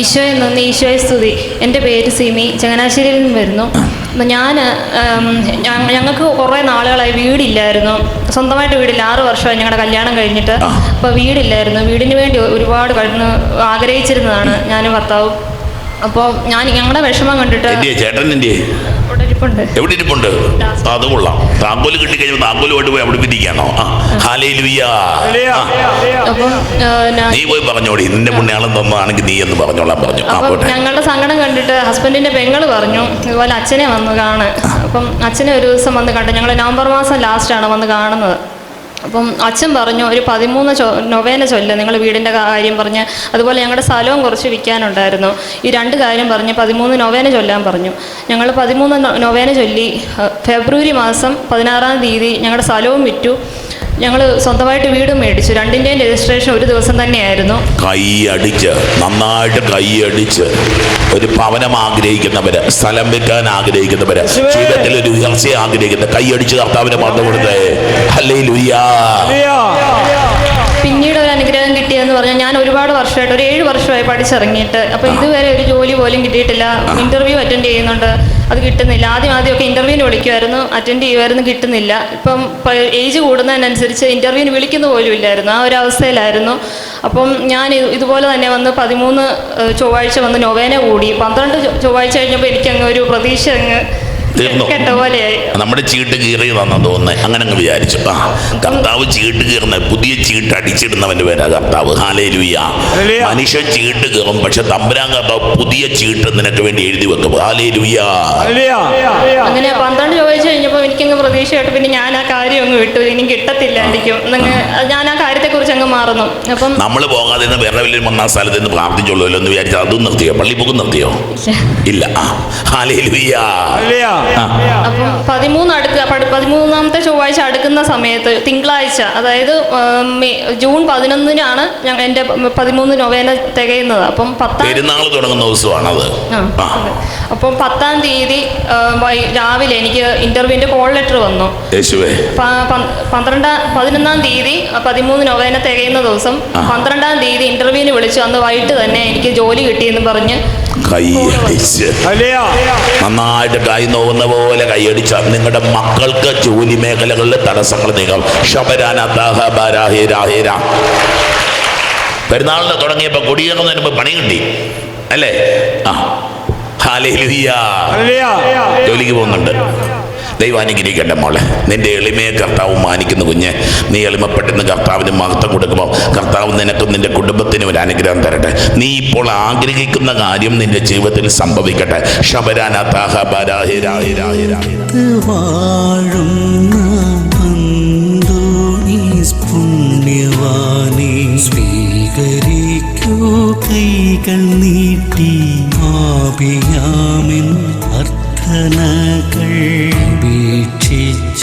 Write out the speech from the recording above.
ഈശോയെ നന്ദി. ഈശോയെ സ്തുതി. എന്റെ പേര് സിമി. ചങ്ങനാശ്ശേരിയിൽ നിന്ന് വരുന്നു. ഞാൻ ഞങ്ങൾക്ക് കുറേ നാളുകളായി വീടില്ലായിരുന്നു. സ്വന്തമായിട്ട് വീടില്ല. ആറ് വർഷമായി ഞങ്ങളുടെ കല്യാണം കഴിഞ്ഞിട്ട്. അപ്പോൾ വീടില്ലായിരുന്നു. വീടിന് വേണ്ടി ഒരുപാട് കഴിഞ്ഞ് ആഗ്രഹിച്ചിരുന്നതാണ് ഞാനും ഭർത്താവും. അപ്പോൾ ഞാൻ ഞങ്ങളുടെ വിഷമം കണ്ടിട്ട് ചേട്ടൻ എവിടെ ഇരിപ്പുണ്ട്? അത് കൊള്ളാം. താക്കോൽ കിട്ടിക്കഴിഞ്ഞാൽ താങ്കോലുമായിട്ട് പോയി അവിടെ വിധിക്കാണോ നീ പോയി പറഞ്ഞോടി. നിന്റെ പുണ്യാളം തന്നതാണെങ്കിൽ നീ എന്ന് പറഞ്ഞോളാം പറഞ്ഞു. ഞങ്ങളുടെ സങ്കടം കണ്ടിട്ട് ഹസ്ബൻഡിന്റെ പെങ്ങൾ പറഞ്ഞു അതുപോലെ അച്ഛനെ വന്ന് കാണ്. അപ്പം അച്ഛനെ ഒരു ദിവസം വന്ന് കണ്ടു. ഞങ്ങൾ നവംബർ മാസം ലാസ്റ്റ് ആണ് വന്ന് കാണുന്നത്. അപ്പം അച്ഛൻ പറഞ്ഞു ഒരു പതിമൂന്ന് ചൊ നൊവേന ചൊല്ല് നിങ്ങൾ വീടിന്റെ കാര്യം പറഞ്ഞ് അതുപോലെ ഞങ്ങളുടെ സ്ഥലവും കുറച്ച് വിൽക്കാനുണ്ടായിരുന്നു. ഈ രണ്ട് കാര്യം പറഞ്ഞ് പതിമൂന്ന് നൊവേന ചൊല്ലാൻ പറഞ്ഞു. ഞങ്ങൾ പതിമൂന്ന് നൊവേന ചൊല്ലി ഫെബ്രുവരി മാസം പതിനാറാം തീയതി ഞങ്ങളുടെ സ്ഥലവും വിറ്റു. ഞങ്ങൾ സ്വന്തമായിട്ട് വീട് മേടിച്ചു. രണ്ടിന്റെയും രജിസ്ട്രേഷൻ ഒരു ദിവസം തന്നെയായിരുന്നു. കൈയടിച്ച് നന്നായിട്ട് കൈ അടിച്ച് ഒരു ഭവനം ആഗ്രഹിക്കുന്നവര് സ്ഥലം വെക്കാൻ ആഗ്രഹിക്കുന്നവര് ജീവിതത്തിൽ ഒരു ഉയർച്ചയെ ആഗ്രഹിക്കുന്ന കൈയടിച്ച് കർത്താവിനെ പറഞ്ഞു കൊടുത്തേ ഹല്ലേ ലുയ്യാ ഒരുപാട് വർഷമായിട്ട് ഒരു ഏഴ് വർഷമായി പഠിച്ചിറങ്ങിയിട്ട്. അപ്പോൾ ഇതുവരെ ഒരു ജോലി പോലും കിട്ടിയിട്ടില്ല. ഇന്റർവ്യൂ അറ്റൻഡ് ചെയ്യുന്നുണ്ട്. അത് കിട്ടുന്നില്ല. ആദ്യം ആദ്യമൊക്കെ ഇന്റർവ്യൂവിന് വിളിക്കുമായിരുന്നു. അറ്റൻഡ് ചെയ്യുമായിരുന്നു. കിട്ടുന്നില്ല. ഇപ്പം ഏജ് കൂടുന്നതിനനുസരിച്ച് ഇന്റർവ്യൂവിന് വിളിക്കുന്ന പോലും ഇല്ലായിരുന്നു. ആ ഒരു അവസ്ഥയിലായിരുന്നു. അപ്പം ഞാൻ ഇതുപോലെ തന്നെ വന്ന് പതിമൂന്ന് ചൊവ്വാഴ്ച വന്ന് നൊവേന കൂടി. പന്ത്രണ്ട് ചൊവ്വാഴ്ച കഴിഞ്ഞപ്പോൾ എനിക്കങ്ങ് ഒരു പ്രതീക്ഷ അങ്ങ് തീർന്നു. നമ്മുടെ ചീട്ട് കീറിയതാണെന്ന് തോന്നുന്നത് അങ്ങനെ അങ്ങ് വിചാരിച്ചു. ആ കർത്താവ് ചീട്ട് കീറുന്ന. പുതിയ ചീട്ട് അടിച്ചിടുന്നവന്റെ പേരാ കർത്താവ്. ഹാലേ ലുയ്യ ഹല്ലേലൂയ. മനുഷ്യൻ ചീട്ട് കീറും പക്ഷെ തമ്പുരാൻ കർത്താവ് പുതിയ ചീട്ട് നിനക്ക് വേണ്ടി എഴുതി വെക്കും. ഹാലേ ലുയ്യ അങ്ങനെ പന്ത്രണ്ട് കഴിഞ്ഞപ്പോൾ എനിക്കങ്ങ് പ്രതീക്ഷയായിട്ട് പിന്നെ ഞാൻ ആ കാര്യം അങ്ങ് വിട്ടു. ഇനി കിട്ടത്തില്ലായിരിക്കും എന്നങ്ങ് ഞാൻ ആ കാര്യത്തെക്കുറിച്ച് അങ്ങ് മാറുന്നു. അപ്പം നമ്മൾ പോകാതെ നിന്ന് വേറെ വലിയ ഒന്നാം സ്ഥലത്ത് നിന്ന് പ്രാർത്ഥിച്ചുള്ളൂ എന്ന് വിചാരിച്ചാൽ അതും നിർത്തിയോ? പള്ളി പോകും നിർത്തിയോ? ഇല്ല. അപ്പം പതിമൂന്ന് അടുക്ക പതിമൂന്നാമത്തെ ചൊവ്വാഴ്ച അടുക്കുന്ന സമയത്ത് തിങ്കളാഴ്ച അതായത് ജൂൺ പതിനൊന്നിനാണ് ഞങ്ങൾ എന്റെ പതിമൂന്ന് നൊവേന തികയുന്നത്. അപ്പം പത്താം പെരുന്നാൾ തുടങ്ങുന്ന ദിവസമാണത്. അതെ. അപ്പം പത്താം തീയതി രാവിലെ എനിക്ക് ഇന്റർവ്യൂവിന്റെ കോൾ ലെറ്റർ വന്നു. പന്ത്രണ്ടാം പതിനൊന്നാം തീയതി പതിമൂന്ന് നൊവേന തികയുന്ന ദിവസം ആ. പന്ത്രണ്ടാം തീയതി ഇന്റർവ്യൂവിന് വിളിച്ചു. അന്ന് വൈകിട്ട് തന്നെ എനിക്ക് ജോലി കിട്ടിയെന്ന് പറഞ്ഞ് നന്നായിട്ട് കൈ നോവുന്ന പോലെ കൈയടിച്ച. നിങ്ങളുടെ മക്കൾക്ക് ജോലി മേഖലകളിൽ തടസ്സങ്ങൾ നീക്കാം ശബരാന പെരുന്നാളിന് തുടങ്ങിയപ്പോൾ കൊടിയേറുന്നതിന് മുമ്പ് പണി കിട്ടി. അല്ലേ? ആ. ജോലിക്ക് പോകുന്നുണ്ട്. ദൈവം അനുഗ്രഹിക്കട്ടെ മോളെ. നിന്റെ എളിമയെ കർത്താവ് മാനിക്കുന്നു കുഞ്ഞ്. നീ എളിമപ്പെട്ടെന്ന് കർത്താവിന് മഹത്വം കൊടുക്കുമ്പോൾ കർത്താവ് നിനക്കും നിന്റെ കുടുംബത്തിനും ഒരു അനുഗ്രഹം തരട്ടെ. നീ ഇപ്പോൾ ആഗ്രഹിക്കുന്ന കാര്യം നിന്റെ ജീവിതത്തിൽ സംഭവിക്കട്ടെ. ശബരാന താഹ ബരാഹി രാഹി രാഹി രാഹി വാഴുന്ന അന്തോണീസ് സ്വീകരിക്കൂ. കൈകൾ നീട്ടി ആപിയാമിൻ അർത്ഥനകൾ